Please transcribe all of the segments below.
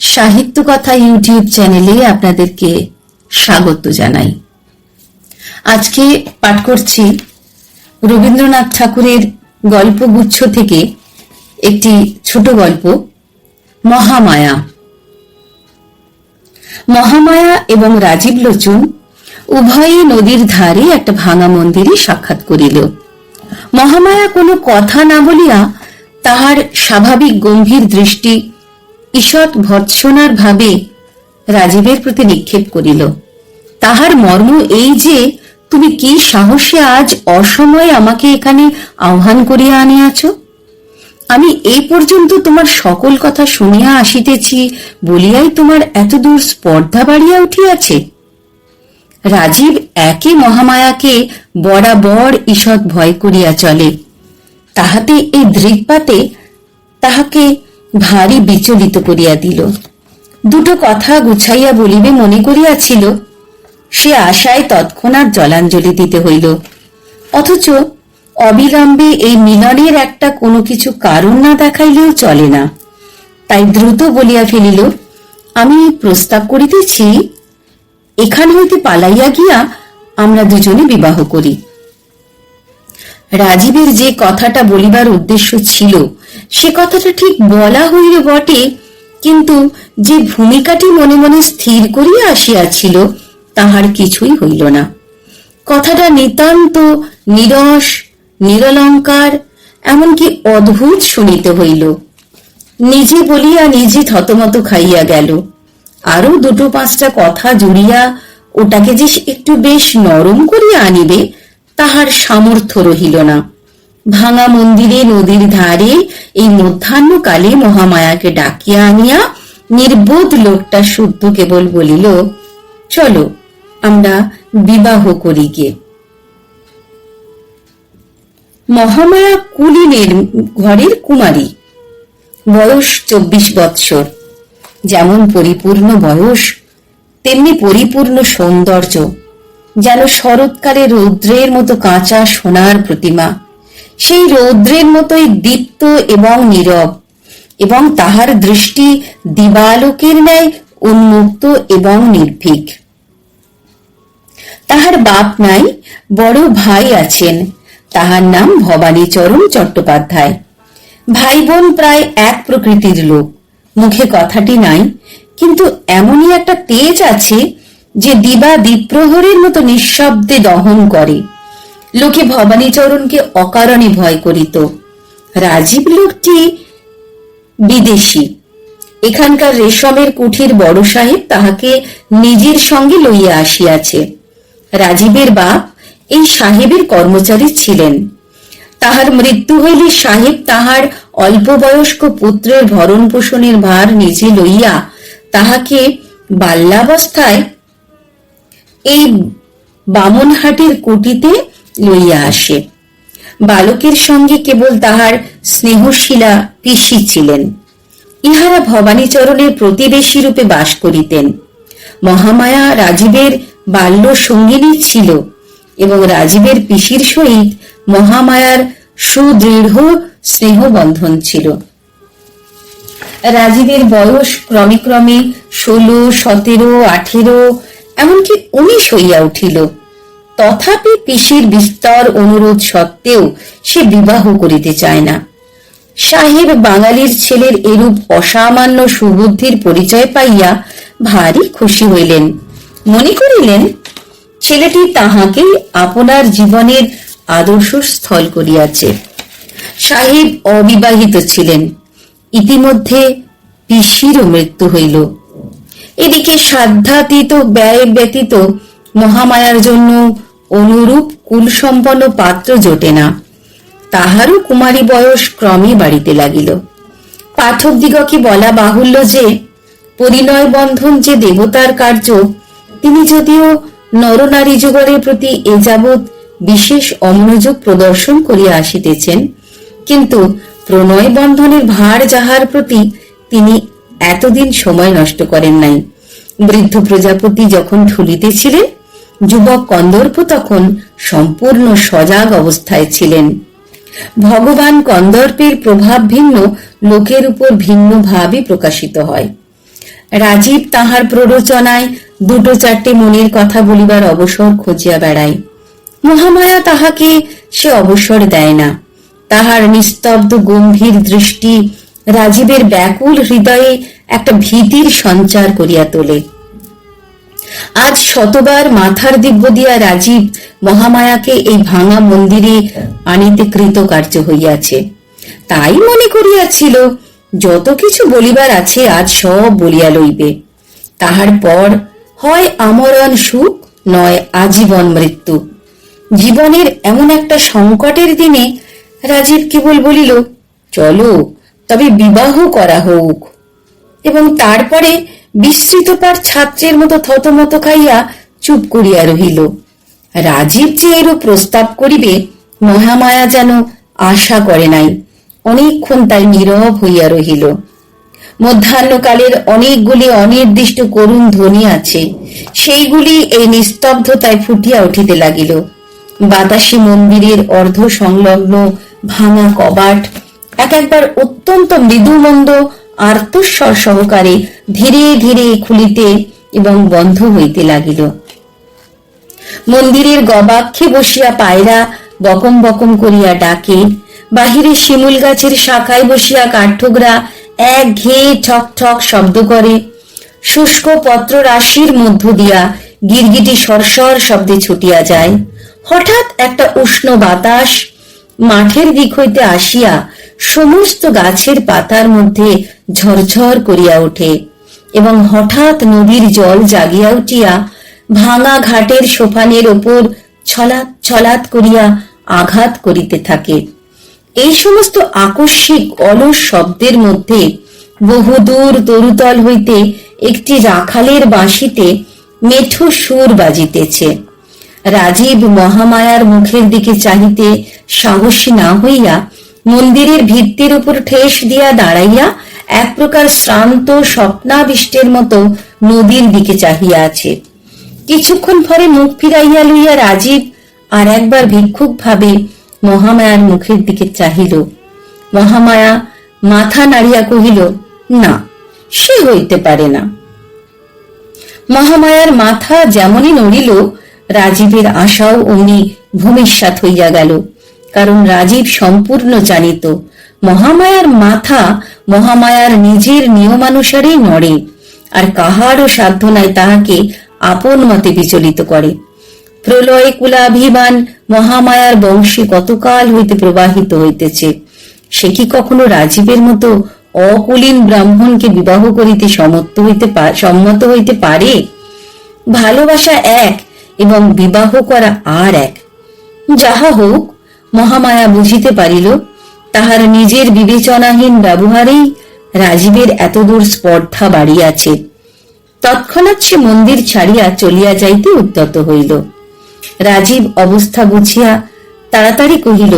সাহিত্য কথা ইউটিউব চ্যানেলে আপনাদেরকে স্বাগত জানাই। আজকে পাঠ করছি রবীন্দ্রনাথ ঠাকুরের গল্পগুচ্ছ থেকে একটি ছোট গল্প, মহামায়া। মহামায়া এবং রাজীব লোচন উভয়ই নদীর ধারে একটা ভাঙা মন্দিরে সাক্ষাৎ করিল। মহামায়া কোনো কথা না বলিয়া তাহার স্বাভাবিক গম্ভীর দৃষ্টি ঈষৎ ভৎসনার ভাবে রাজীবের প্রতি নিক্ষেপ করিল। তাহার মর্ম এই যে, তুমি কি সাহসে আজ অসময়ে আমাকে এখানে আহ্বান করিয়া আনিয়াছ? আমি এই পর্যন্ত তোমার সকল কথা শুনিয়া আসিতেছি, বলিয়াই তোমার এতদূর স্পর্ধা বাড়িয়া উঠিয়াছে। রাজীব একই মহামায়াকে বরাবর ঈষৎ ভয় করিয়া চলে। তাহাতে এই দৃকপাতে তাহাকে ভারী বিচলিত করিয়া দিল। দুটো কথা গুছাইয়া বলিবে মনে করিয়াছিল, সে আশায় তৎক্ষণাৎ জলাঞ্জলি দিতে হইল। অথচ অবিলম্বে এই মিলনের একটা কোনো কিছু কারণ না দেখাইলেও চলে না। তাই দ্রুত বলিয়া ফেলিল, আমি প্রস্তাব করিতেছি, এখান হইতে পালাইয়া গিয়া আমরা দুজনে বিবাহ করি। রাজীবের যে কথাটা বলিবার উদ্দেশ্য ছিল, সে কথাটা ঠিক বলা হইল বটে, কিন্তু যে ভূমিকাটি মনে মনে স্থির করিয়া আসিয়াছিল, তাহার কিছুই হইল না। কথাটা নিতান্ত নিরস, নিরলঙ্কার, এমনকি অদ্ভুত শুনিতে হইল। নিজে বলিয়া নিজে থতমত খাইয়া গেল। আরও দুটো পাঁচটা কথা জুড়িয়া ওটাকে যে একটু বেশ নরম করিয়া আনিবে তাহার সামর্থ্য রহিল না। ভাঙা মন্দিরে নদীর ধারে এই মধ্যাহ্নকালে মহামায়াকে ডাকিয়া আনিয়া নির্বোধ লোকটা শুদ্ধ কেবল বলিল, চলো, আমরা বিবাহ করি গে। মহামায়া কুলিনের ঘরের কুমারী, বয়স চব্বিশ বৎসর। যেমন পরিপূর্ণ বয়স, তেমনি পরিপূর্ণ সৌন্দর্য। যেন শরৎকালে রৌদ্রের মতো কাঁচা সোনার প্রতিমা। সেই রৌদ্রের মতোই দীপ্ত এবং নীরব, এবং তাহার দৃষ্টি দিবালোকের ন্যায় উন্মুক্ত এবং নির্ভীক। তাহার বাপ নাই, বড় ভাই আছেন। তাহার নাম ভবানীচরণ চট্টোপাধ্যায়। ভাই বোন প্রায় এক প্রকৃতির লোক। মুখে কথাটি নাই, কিন্তু এমনই একটা তেজ আছে যে দিবা দ্বীপ্রহরের মতো নিঃশব্দে দহন করে। লোকে ভবানীচরণকে অকারণে ভয় করিত। রাজীব লোকটি বিদেশি। এখানকার রেশমের কুঠির বড় সাহেব তাহাকে নিজের সঙ্গে লইয়া আসিয়াছে। রাজীবের বাপ এই সাহেবের কর্মচারী ছিলেন। তাহার মৃত্যু হইলে সাহেব তাহার অল্প বয়স্ক পুত্রের ভরণ পোষণের ভার নিজে লইয়া তাহাকে বাল্যাবস্থায় এই বামনহাটের কুটিতে লইয়া আসে। বালকের সঙ্গে কেবল তাহার স্নেহশীলা পিসি ছিলেন। ইহারা ভবানীচরণের প্রতিবেশী রূপে বাস করিতেন। মহামায়া রাজীবের বাল্য সঙ্গিনী ছিল এবং রাজীবের পিসির সহিত মহামায়ার সুদৃঢ় স্নেহবন্ধন ছিল। রাজীবের বয়স ক্রমে ক্রমে ষোলো, সতেরো, আঠেরো এমনকি উনিশ হইয়া উঠিল। তথাপি পিসির বিস্তর অনুরোধ সত্ত্বেও সে বিবাহ করিতে চায় না। সাহেব বাঙালির ছেলের এরূপ অসামান্য সুবুদ্ধির পরিচয় পাইয়া ভারী খুশি হইলেন। মনে করিলেন, ছেলেটি তাহাকে আপনার জীবনের আদর্শ স্থল করিয়াছে। সাহেব অবিবাহিত ছিলেন। ইতিমধ্যে পিসিরও মৃত্যু হইল। এদিকে সাধ্যাতীত ব্যয় ব্যতীত মহামায়ার জন্য অনুরূপ কুলসম্পন্ন পাত্র জোটে না। তাহারও কুমারী বয়স ক্রমে বাড়িতে লাগিল। পাঠক দিগকে বলা বাহুল্য যে পরিণয় বন্ধন যে দেবতার কার্য, তিনি যদিও নরনারী যুগলের প্রতি এ যাবৎ বিশেষ অমনোযোগ প্রদর্শন করিয়া আসিতেছেন, কিন্তু প্রণয় বন্ধনের ভার যাহার প্রতি তিনি এতদিন সময় নষ্ট করেন নাই। বৃদ্ধ প্রজাপতি যখন ঢুলিতেছিলেন, যুবক কন্দর্প তখন সম্পূর্ণ সজাগ অবস্থায় ছিলেন। ভগবান কন্দর্পের প্রভাব ভিন্ন, লোকের উপর ভিন্ন ভাবে প্রকাশিত হয়। রাজীব তাহার প্ররোচনায় দুটো চারটে মনের কথা বলিবার অবসর খুঁজিয়া বেড়ায়। মহামায়া তাহাকে সে অবসর দেয় না। তাহার নিস্তব্ধ গম্ভীর দৃষ্টি রাজীবের ব্যাকুল হৃদয়ে একটা ভীতির সঞ্চার করিয়া তোলে। আজ শতবার মাথার দিব্য দিয়া রাজীব মহামায়াকে এই ভাঙা মন্দিরে আনিতে কৃতকার্য হইয়াছে। তাই মনে করিয়াছিল, যত কিছু বলিবার আছে আজ সব বলিয়া লইবে। তাহার পর হয় আমরণ সুখ, নয় আজীবন মৃত্যু। জীবনের এমন একটা সংকটের দিনে রাজীব কেবল বলিল, চলো, তবে বিবাহ করা হোক। এবং তারপরে বিস্মৃত পার ছাত্রের মতো থতমত খাইয়া চুপ করিয়া রহিল। রাজীব যে এরূপ প্রস্তাব করিবে, মহামায়া যেন আশা করে নাই। অনেকক্ষণ তাই নীরব হইয়া রহিল। মধ্যাহ্নকালের অনেকগুলি অনির্দিষ্ট করুণ ধ্বনি আছে। সেইগুলি এই নিস্তব্ধতায় ফুটিয়া উঠিতে লাগিল। বাতাসি মন্দিরের অর্ধ সংলগ্ন ভাঙা কবাট, এক একবার অত্যন্ত মৃদুমন্দ আর্তস্বর সহকারে ধীরে ধীরে খুলিতে এবং বন্ধ হইতে লাগিল। মন্দিরের গবাক্ষে বসিয়া পায়রা বকম বকম করিয়া ডাকে, বাহিরে শিমুল গাছের শাখায় বসিয়া কাঠঠোকরা এক ঘেয়ে ঠক ঠক শব্দ করে। শুষ্ক পত্র রাশির মধ্য দিয়া গিরগিটি সরসর শব্দে ছুটিয়া যায়। হঠাৎ একটা উষ্ণ বাতাস মাঠের দিক হইতে আসিয়া সমস্ত গাছের পাতার মধ্যে ঝরঝর করিয়া ওঠে, এবং হঠাৎ নদীর জল জাগিয়া উঠিয়া ভাঙা ঘাটের সোপানের ওপর ছলাৎ ছলাৎ করিয়া আঘাত করিতে থাকে। এই সমস্ত আকস্মিক অলস শব্দের মধ্যে বহুদূর তরুতল হইতে একটি রাখালের বাঁশিতে মেঠো সুর বাজিতেছে। রাজীব মহামায়ার মুখের দিকে চাহিতে সাহসী না হইয়া মন্দিরের ভিত্তির উপর ঠেস দিয়া দাঁড়াইয়া এক প্রকার শ্রান্ত স্বপ্নাবিষ্টের মতো নদীর দিকে চাহিয়া আছে। কিছুক্ষণ পরে মুখ ফিরাইয়া লইয়া রাজীব আর একবার ভিক্ষুক ভাবে মহামায়ার মুখের দিকে চাহিল। মহামায়া মাথা নাড়িয়া কহিল, না, সে হইতে পারে না। মহামায়ার মাথা যেমনই নড়িল, রাজীবের আশাও অমনি ভূমিষ্যাত হইয়া গেল। কারণ রাজীব সম্পূর্ণ জানিত মহামায়ার মাথা মহামায়ার নিজের নিয়মানুসারেই নড়ে, আর কাহারও সাধ্য নাই তাহাকে আপন মতে বিচলিত করে। প্রলয় কুলাভিমান মহামায়ার বংশে কতকাল হইতে প্রবাহিত হইতেছে, সে কি কখনো রাজীবের মতো অকুলীন ব্রাহ্মণকে বিবাহ করিতে সমর্থ হইতে সম্মত হইতে পারে? ভালোবাসা এক এবং বিবাহ করা আর এক। যাহা হোক মহামায়া বুঝিতে পারিল, তাহার নিজের বিবেচনাহীন ব্যবহারেই রাজীবের এতদূর স্পর্ধা বাড়িয়াছে। তৎক্ষণাৎ সে মন্দির ছাড়িয়া চলিয়া যাইতে উদ্যত হইল। রাজীব অবস্থা বুঝিয়া তাড়াতাড়ি কহিল,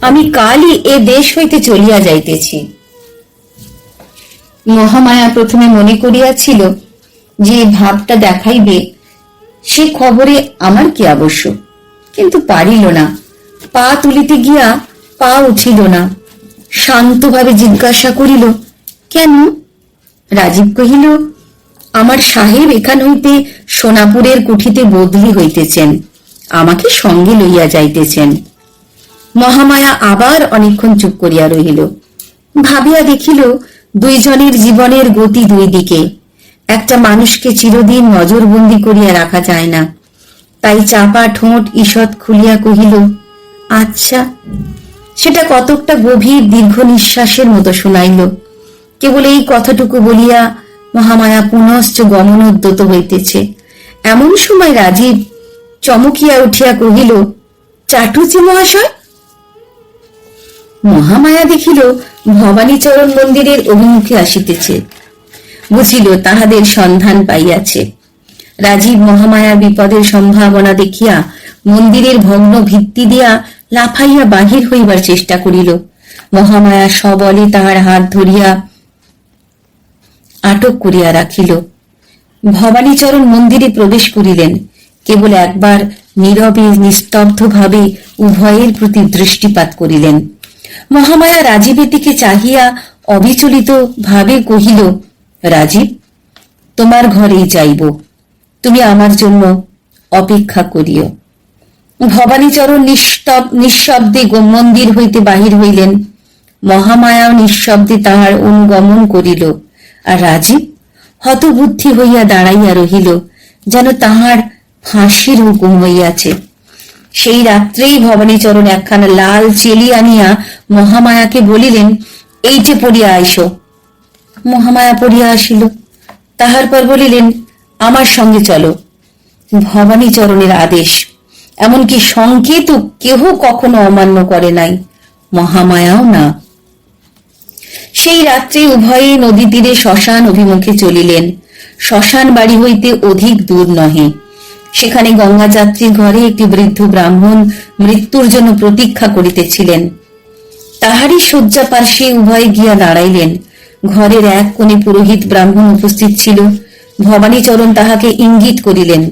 আমি কালই এ দেশ হইতে চলিয়া যাইতেছি। মহামায়া প্রথমে মনে করিয়াছিল, যে ভাবটা দেখাইবে, সে খবরে আমার কি আবশ্যক? কিন্তু পারিল না। পা তুলিতে গিয়া পা উঠিল না। শান্তভাবে জিজ্ঞাসা করিল, কেন? রাজীব কহিল, আমার সাহেব এখান হইতে সোনাপুরের কুঠিতে বদলি হইতেছেন। আমাকে সঙ্গে লইয়া যাইতেছেন। মহামায়া আবার অনেকক্ষণ চুপ করিয়া রহিল। ভাবিয়া দেখিল, দুইজনের জীবনের গতি দুই দিকে। একটা মানুষকে চিরদিন নজরবন্দি করিয়া রাখা যায় না। তাই চাপা ঠোঁট ঈষৎ খুলিয়া কহিল আচ্ছা সেটা কতকটা গভীর দীর্ঘ নিঃশ্বাসের মতো শুনাইল। কেবল এই কথাটুকু বলিয়া মহামায়া পুনশ্চ গমনোদ্যত হইতেছে। এমন সময় রাজীব চমকিয়া উঠিয়া কহিল চাটুচি মহাশয়? মহামায়া দেখিল, ভবানীচরণ মন্দিরের অভিমুখে আসিতেছে। বুঝিল তাহাদের সন্ধান পাইয়াছে। রাজীব মহামায়ার বিপদের সম্ভাবনা দেখিয়া মন্দিরের ভগ্ন ভিত্তি দিয়া লাফাইয়া বাহির হইবার চেষ্টা করিল। মহামায়া সবলে তাহার হাত ধরিয়া আটক করিয়া রাখিল। ভবানীচরণ মন্দিরে প্রবেশ করিলেন। কেবল একবার নীরবে নিস্তব্ধভাবে উভয়ের প্রতি দৃষ্টিপাত করিলেন। মহামায়া রাজীবের দিকে চাহিয়া অবিচলিত ভাবে কহিল, রাজীব, তোমার ঘরেই যাইব। তুমি আমার জন্য অপেক্ষা করিও। ভবানীচরণ নিস্তব নিঃশব্দে মন্দির হইতে বাহির হইলেন। মহামায়াও নিঃশব্দে তাহার অনুগমন করিল। আর রাজীব হতবুদ্ধি হইয়া দাঁড়াইয়া রহিল, যেন তাহার ফাঁসির হুকুম হইয়াছে। সেই রাত্রেই ভবানীচরণ একখানা লাল চেলি আনিয়া মহামায়াকে বলিলেন, এই যে পড়িয়া আইসো। মহামায়া পড়িয়া আসিল। তাহার পর বলিলেন, আমার সঙ্গে চলো। ভবানীচরণের আদেশ এমনকি সংকেত কেহ কখনো অমান্য করে নাই। মহামায়াও না। সেই রাত্রে উভয়ে নদী তীরে শ্মশান অভিমুখে চলিলেন। শ্মশান বাড়ি হইতে অধিক দূর নহে। সেখানে গঙ্গা যাত্রীর ঘরে একটি বৃদ্ধ ব্রাহ্মণ মৃত্যুর জন্য প্রতীক্ষা করিতেছিলেন। তাহারই শয্যা পার্শ্বে উভয়ে গিয়া দাঁড়াইলেন। ঘরের এক কোণে পুরোহিত ব্রাহ্মণ উপস্থিত ছিল। ভবানীচরণ তাহাকে ইঙ্গিত করিলেন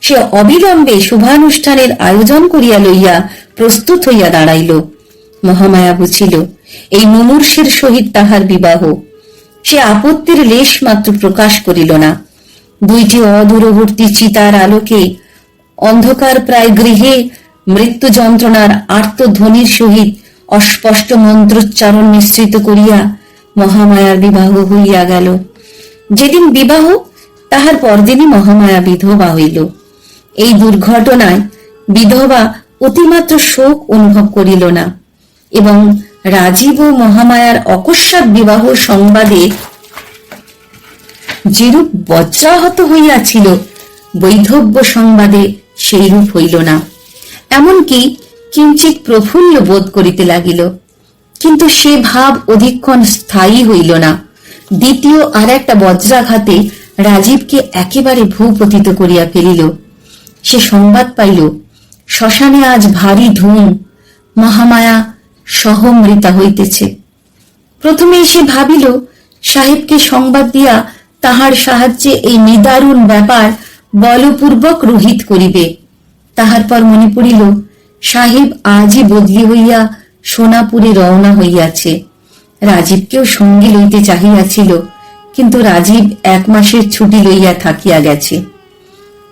সে অবিলম্বে শুভানুষ্ঠানের আয়োজন করিয়া লইয়া প্রস্তুত হইয়া দাঁড়াইল। মহামায়া বুঝিল এই মুমূর্ষের সহিত তাহার বিবাহ। সে আপত্তির লেশ মাত্র প্রকাশ করিল না। দুইটি অদূরবর্তী চিতার আলোকে অন্ধকার প্রায় গৃহে মৃত্যু যন্ত্রণার আর্তধ্বনির সহিত অস্পষ্ট মন্ত্রোচ্চারণ মিশ্রিত করিয়া মহামায়ার বিবাহ হইয়া গেল। যেদিন বিবাহ, তাহার পরদিনই মহামায়া বিধবা হইল। এই দুর্ঘটনায় বিধবা অতিমাত্র শোক অনুভব করিল না এবং রাজীব ও মহামায়ার অকস্মাৎ বিবাহ সংবাদে যেরূপ বজ্রাহত হইয়াছিল, বৈধব্য সংবাদে সেইরূপ হইল না। এমনকি কিঞ্চিত প্রফুল্ল বোধ করিতে লাগিল। কিন্তু সে ভাব অধিকক্ষণ স্থায়ী হইল না। দ্বিতীয় আর একটা বজ্রাঘাতে রাজীবকে একেবারে ভূপতিত করিয়া ফেলিল। সে সংবাদ পাইল, শ্মশানে আজ ভারী ধুম, মহামায়া সহমৃতা হইতেছে। প্রথমে সে ভাবিল, সাহেবকে সংবাদ দিয়া তাহার সাহায্যে এই নিদারুণ ব্যাপার বলপূর্বক রোহিত করিবে। তাহার পর মনে পড়িল, সাহেব আজই বদলি হইয়া সোনাপুরে রওনা হইয়াছে। রাজীবকেও সঙ্গে লইতে চাহিয়াছিল, কিন্তু রাজীব এক মাসের ছুটি লইয়া থাকিয়া গেছে।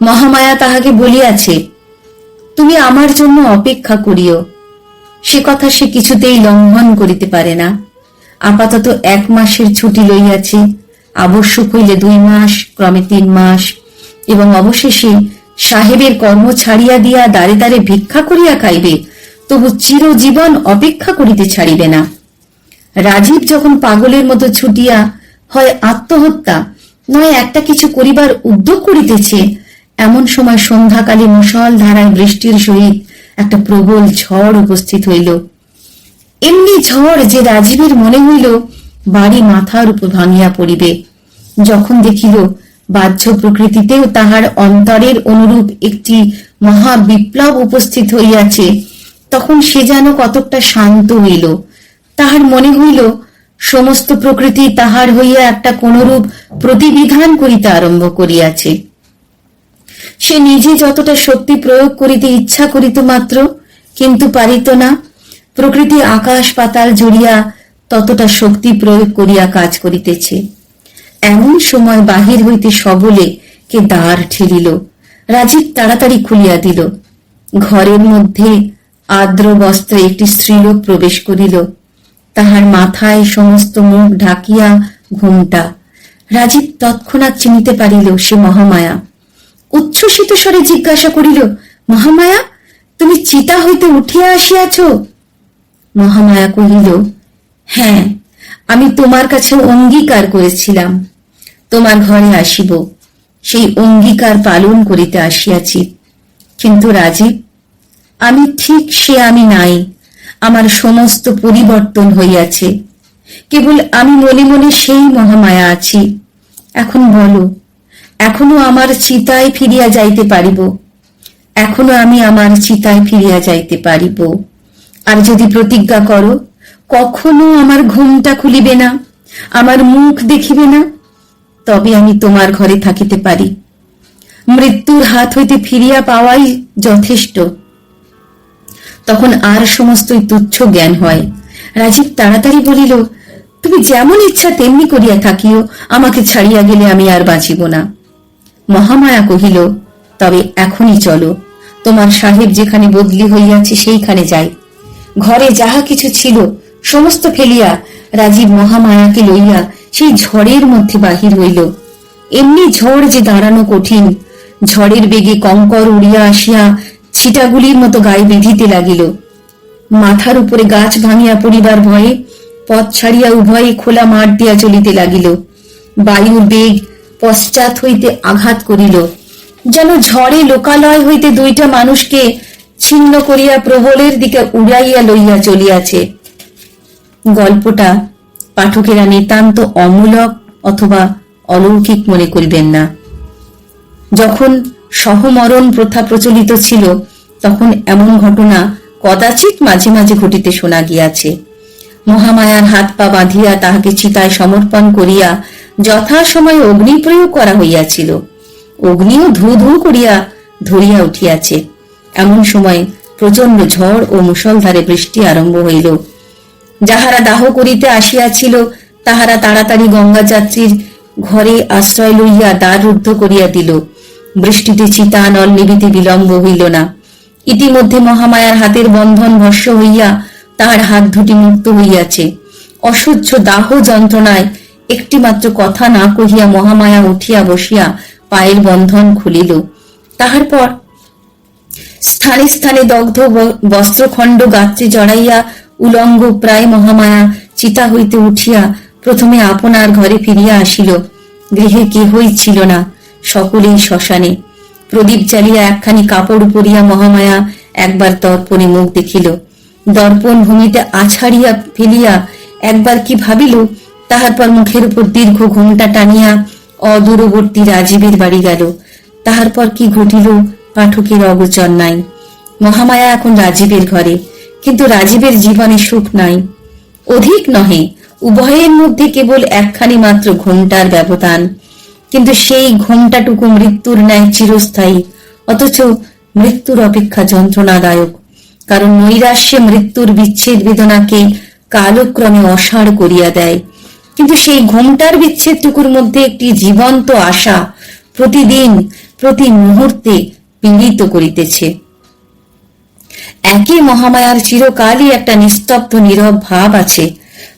মহামায়া তাহাকে বলিয়াছে, তুমি আমার জন্য অপেক্ষা করিও। সে কথা সে কিছুতেই লঙ্ঘন করিতে পারে না। আপাতত এক মাসের ছুটি লইয়াছে। আবশ্যক হইলে দুই মাস, ক্রমে তিন মাস। এবং অবশেষে সাহেবের কর্ম ছাড়িয়া দিয়া দাঁড়ে দাঁড়ে ভিক্ষা করিয়া খাইবে, তবু চিরজীবন অপেক্ষা করিতে ছাড়িবে না। রাজীব যখন পাগলের মতো ছুটিয়া হয় আত্মহত্যা, নয় একটা কিছু করিবার উদ্যোগ করিতেছে এমন সময় সন্ধ্যাকালে মুসল ধারায় বৃষ্টির সহিত একটা প্রবল ঝড় উপস্থিত হইল। এমনি ঝড় যে রাজীবের মনে হইল, বাড়ি মাথার উপর ভাঙিয়া পড়িবে। যখন দেখিল, বাহ্য প্রকৃতিতেও তাহার অন্তরের অনুরূপ একটি মহা বিপ্লব উপস্থিত হইয়াছে, তখন সে যেন কতকটা শান্ত হইল। তাহার মনে হইল, সমস্ত প্রকৃতি তাহার হইয়া একটা কোনরূপ প্রতিবিধান করিতে আরম্ভ করিয়াছে। সে নিজে যতটা শক্তি প্রয়োগ করিতে ইচ্ছা করিত মাত্র, কিন্তু পারিত না। প্রকৃতি আকাশ পাতাল জুড়িয়া ততটা শক্তি প্রয়োগ করিয়া কাজ করিতেছে। এমন সময় বাহির হইতে সবলে কে দ্বার ঠেলিল। রাজীব তাড়াতাড়ি খুলিয়া দিল। ঘরের মধ্যে আর্দ্র বস্ত্রে একটি স্ত্রীলোক প্রবেশ করিল। তাহার মাথায় সমস্ত মুখ ঢাকিয়া ঘুমটা। রাজীব তৎক্ষণাৎ চিনিতে পারিল, সে মহামায়া। উচ্ছ্বসিত স্বরে জিজ্ঞাসা করিল, মহামায়া, তুমি চিতা হইতে উঠিয়া আসিয়াছ? মহামায়া কহিল হ্যাঁ আমি তোমার কাছে অঙ্গীকার করেছিলাম। তোমার ঘরে আসিব, সেই অঙ্গীকার পালন করিতে আসিয়াছি। কিন্তু রাজীব আমি ঠিক সে আমি নাই, আমার সমস্ত পরিবর্তন হইয়াছে। কেবল আমি মনে মনে সেই মহামায়া আছি। এখন বলো এখনও আমার চিতায় ফিরিয়া যাইতে পারিব। এখনও আমি আমার চিতায় ফিরিয়া যাইতে পারিব। আর যদি প্রতিজ্ঞা করো, কখনো আমার ঘুমটা খুলিবে না, আমার মুখ দেখিবে না, তবে আমি তোমার ঘরে থাকিতে পারি। মৃত্যুর হাত হইতে ফিরিয়া পাওয়াই যথেষ্ট। তখন আর সমস্তই তুচ্ছ জ্ঞান হয়। রাজীব তাড়াতাড়ি বলিল, তুমি যেমন ইচ্ছা তেমনি করিয়া থাকিও, আমাকে ছাড়িয়া গেলে আমি আর বাঁচিব না। মহামায়া কহিল, তবে এখনই চলো। তোমার সাহেব যেখানে বদলি হইয়াছে সেইখানে যাই। ঘরে যাহা কিছু ছিল, সমস্ত ফেলিয়া রাজীব মহামায়াকে লইয়া সেই ঝড়ের মধ্যে বাহির হইল। এমনি ঝড় যে দাঁড়ানো কঠিন, ঝড়ের বেগে কঙ্কর উড়িয়া আসিয়া ছিটাগুলির মতো গায়ে বিঁধিতে লাগিল। মাথার উপরে গাছ ভাঙিয়া পড়িবার ভয়ে পথ ছাড়িয়া উভয়ে খোলা মাঠ দিয়া চলিতে লাগিল। বায়ুর বেগ পশ্চাৎ হইতে আঘাত করিল। যেন ঝড়ে লোকালয় হইতে দুইটা মানুষকে ছিন্ন করিয়া প্রবলের দিকে উড়াইয়া লইয়া চলিয়াছে। গল্পটা পাঠকেরা নিতান্ত অমূলক অথবা অলৌকিক মনে করিবেন না। যখন সহমরণ প্রথা প্রচলিত ছিল, তখন এমন ঘটনা কদাচিৎ মাঝে মাঝে ঘটিতে শোনা গিয়াছে। মহামায়ার হাত পা বাঁধিয়া তাহাকে চিতায় সমর্পণ করিয়া যথাসময়ে অগ্নি প্রয়োগ করা হইয়াছিল। অগ্নিও ধু ধু করিয়া ধরিয়া উঠিয়াছে। এমন সময় প্রচণ্ড ঝড় ও মুষলধারে বৃষ্টি আরম্ভ হইল। যাহারা দাহ করিতে আসিয়াছিল, তাহারা তাড়াতাড়ি গঙ্গা যাত্রীর ঘরে আশ্রয় লইয়া দ্বার রুদ্ধ করিয়া দিল। বৃষ্টিতে চিতা নল নিবিতে বিলম্ব হইল না। ইতিমধ্যে মহামায়ার হাতের বন্ধন ভস্য হইয়া তাহার হাত দুটি মুক্ত হইয়াছে। অসহ্য দাহ যন্ত্রণায় একটি মাত্র কথা না কহিয়া মহামায়া উঠিয়া বসিয়া পায়ের বন্ধন খুলিল। তাহার পর স্থানে স্থানে দগ্ধ বস্ত্রখণ্ড গাত্রে জড়াইয়া উলঙ্গ প্রায় মহামায়া চিতা হইতে উঠিয়া প্রথমে আপনার ঘরে ফিরিয়া আসিল। গৃহে কেহই ছিল না, সকলেই শ্মশানে। প্রদীপ জ্বালিয়া একখানি কাপড় পরিয়া মহামায়া একবার তর্পণে মুখ দেখিল। দর্পণ ভূমিতে আছাড়িয়া ফেলিয়া একবার কি ভাবিল, তাহার পর মুখের উপর দীর্ঘ ঘুমটা টানিয়া অদূরবর্তী রাজীবের বাড়ি গেল। তাহার পর কি ঘটিল, পাঠকের অগোচর নাই। মহামায়া এখন রাজীবের ঘরে, কিন্তু রাজীবের জীবনে সুখ নাই। অধিক নহে, উভয়ের মধ্যে কেবল একখানি মাত্র ঘোমটার ব্যবধান। কিন্তু সেই ঘোমটাটুকু মৃত্যুর ন্যায় চিরস্থায়ী, অথচ মৃত্যুর অপেক্ষা যন্ত্রণাদায়ক। কারণ নৈরাশ্যে মৃত্যুর বিচ্ছেদ বেদনাকে কালক্রমে অসাড় করিয়া দেয়। কিন্তু সেই ঘোমটার বিচ্ছেদটুকুর মধ্যে একটি জীবন্ত আশা প্রতিদিন, প্রতি মুহূর্তে পীড়িত করিতেছে। একই মহামায়ার চিরকালই একটা নিস্তব্ধ নীরব ভাব আছে।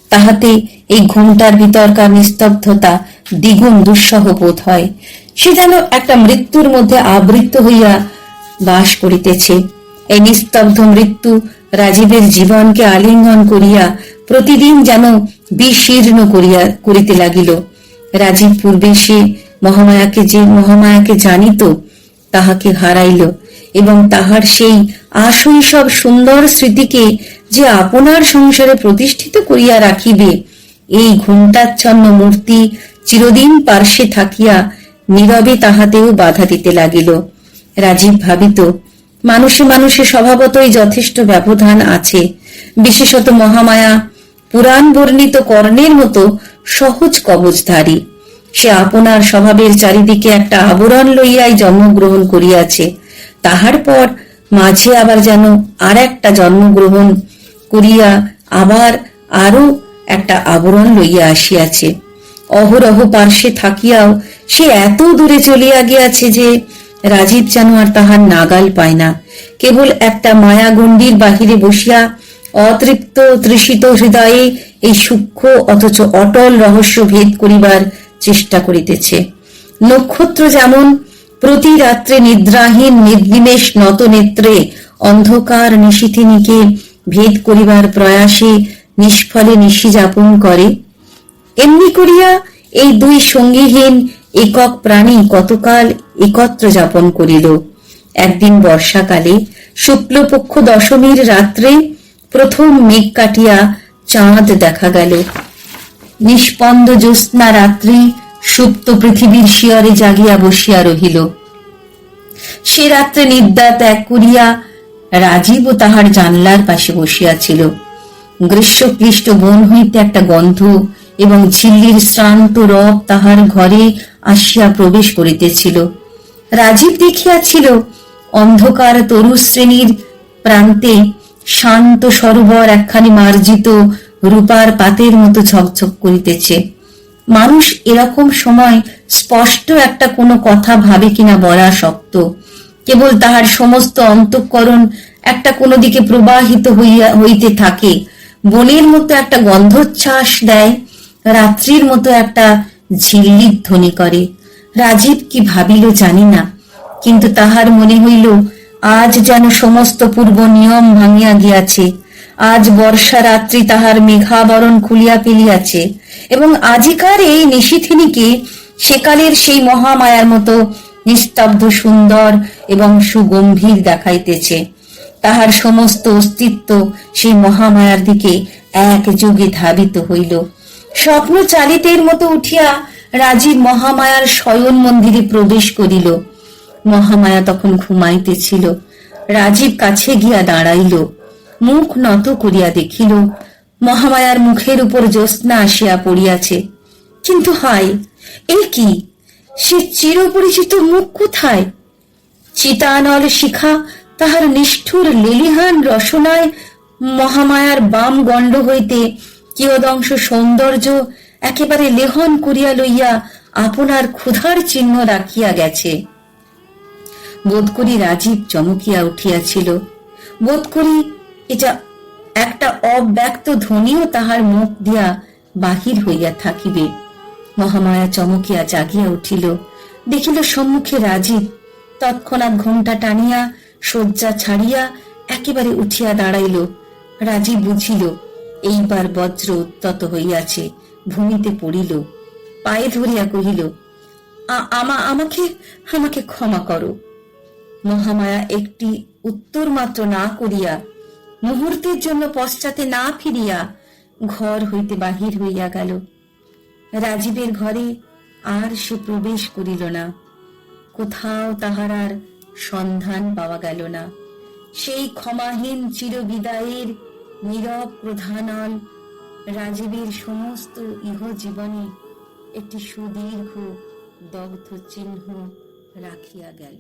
তাহাতে এই ঘুমটার ভিতরকার নিস্তব্ধতা দ্বিগুণ দুঃসহ বোধ হয়। সে যেন একটা মৃত্যুর মধ্যে আবৃত হইয়া বাস করিতেছে। এই নিস্তব্ধ মৃত্যু রাজীবের জীবনকে আলিঙ্গন করিয়া প্রতিদিন যেন বিশীর্ণ করিয়া, করিতে লাগিল। রাজীব পূর্বে সে মহামায়াকে যে, মহামায়াকে জানিত, তাহাকে হারাইল এবং তাহার সেই আশৈশব সুন্দর স্মৃতিকে যে আপনার সংসারে প্রতিষ্ঠিত করিয়া রাখিবে, এই ঘুমটাচ্ছন্ন মূর্তি চিরদিন পার্শ্বে থাকিয়া নীরবে তাহাতেও বাধা দিতে লাগিল। রাজীব ভাবিত মানুষে মানুষে স্বভাবতই যথেষ্ট ব্যবধান আছে। বিশেষত মহামায়া, পুরাণ বর্ণিত কর্ণের মতো সহজ কবচধারী সে আপনার স্বভাবের চারিদিকে একটা আবরণ লইয়াই জন্মগ্রহণ করিয়াছে। তাহার পর মাঝে আবার যেন আর একটা জন্মগ্রহণ করিয়া আবার আরও একটা আবরণ লইয়া আসিয়াছে। অহরহ পার্শ্বে থাকিয়াও সে এত দূরে চলিয়া গিয়াছে যে রাজীব যেন আর তাহার নাগাল পায় না। কেবল একটা মায়াগণ্ডির বাহিরে বসিয়া অতৃপ্ত, তৃষিত হৃদয়ে এই সূক্ষ্ম অথচ অটল রহস্য ভেদ করিবার চেষ্টা করিতেছে। নক্ষত্র যেমন প্রতি রাত্রে নিদ্রাহীন, নির্নিমেষ নত নেত্রে অন্ধকার নিশিথিনীকে ভেদ করিবার প্রয়াসে নিষ্ফলে নিশি যাপন করে, এমনি করিয়া এই দুই সঙ্গীহীন একক প্রাণী কতকাল একত্র যাপন করিল? একদিন বর্ষাকালে শুক্লপক্ষ দশমীর রাত্রে প্রথম মেঘ কাটিয়া চাঁদ দেখা গেল। নিষ্পন্দ জ্যোৎস্না রাত্রি সুপ্ত পৃথিবীর শিয়রে জাগিয়া বসিয়া রহিল। সে রাত্রে নিদ্রা ত্যাগ করিয়া রাজীব ও তাহার জানলার পাশে বসিয়াছিল। গ্রীষ্মক্লিষ্ট বন হইতে একটা গন্ধ এবং ঝিল্লির শ্রান্ত রব তাহার ঘরে আসিয়া প্রবেশ করিতেছিল। রাজীব দেখিয়াছিল, অন্ধকার তরু শ্রেণির প্রান্তে শান্ত সরোবর একখানি মার্জিত রূপার পাতের মতো ঝকঝক করিতেছে। মানুষ এরকম সময় স্পষ্ট একটা কোনো কথা ভাবে কিনা বলা শক্ত। কেবল তাহার সমস্ত অন্তঃকরণ একটা কোনো দিকে প্রবাহিত হইয়া হইতে থাকে। বনের মতো একটা গন্ধচ্ছ্বাস দেয়, রাত্রির মতো একটা ঝিল্লির ধ্বনি করে। রাজীব কি ভাবিল জানি না, কিন্তু তাহার মনে হইল, আজ যেন সমস্ত পূর্ব নিয়ম ভাঙিয়া গিয়াছে। আজ বর্ষা রাত্রি তাহার মেঘাবরণ খুলিয়া ফেলিয়াছে, এবং আজিকার এই নিশিথিনীকে সেকালের সেই মহামায়ার মতো নিস্তব্ধ, সুন্দর এবং সুগম্ভীর দেখাইতেছে। তাহার সমস্ত অস্তিত্ব সেই মহামায়ার দিকে এক যুগে ধাবিত হইল। স্বপ্ন চালিতের মতো উঠিয়া রাজীব মহামায়ার শয়ন মন্দিরে প্রবেশ করিল। মহামায়া তখন ঘুমাইতেছিল। রাজীব কাছে গিয়া দাঁড়াইল। মুখ নত করিয়া দেখিল, মহামায়ার মুখের উপর জ্যোৎস্না আসিয়া পড়িয়াছে। কিন্তু হায়, এ কি? সে চিরপরিচিত মুখ কোথায়? চিতানল শিখা তাহার নিষ্ঠুর লেলিহান রসনায় মহামায়ার বাম গণ্ড হইতে কিয়দংশ সৌন্দর্য একেবারে লেহন করিয়া লইয়া আপনার ক্ষুধার চিহ্ন রাখিয়া গেছে। বোধ করি রাজীব চমকিয়া উঠিয়াছিল। বোধ করি এটা একটা অব্যক্ত ধ্বনিও তাহার মুখ দিয়া বাহির হইয়া থাকিবে। মহামায়া চমকিয়া জাগিয়া উঠিল। দেখিল সম্মুখে রাজীব তৎক্ষণাৎ ঘোমটা টানিয়া শয্যা ছাড়িয়া একেবারে উঠিয়া দাঁড়াইল। রাজীব বুঝিল এইবার বজ্র উত্তত হইয়াছে, ভূমিতে পড়িল, পায়ে ধরিয়া কহিল আমা, আমাকে আমাকে ক্ষমা করো। মহামায়া একটি উত্তর মাত্র না করিয়া মুহূর্তের জন্য পশ্চাতে না ফিরিয়া ঘর হইতে বাহির হইয়া গেল। রাজীবের ঘরে আর সে প্রবেশ করিল না। কোথাও তাহার আর সন্ধান পাওয়া গেল না। সেই ক্ষমাহীন চিরবিদায়ের নীরব প্রধানল রাজীবের সমস্ত ইহ জীবনে একটি সুদীর্ঘ দগ্ধ চিহ্ন রাখিয়া গেল।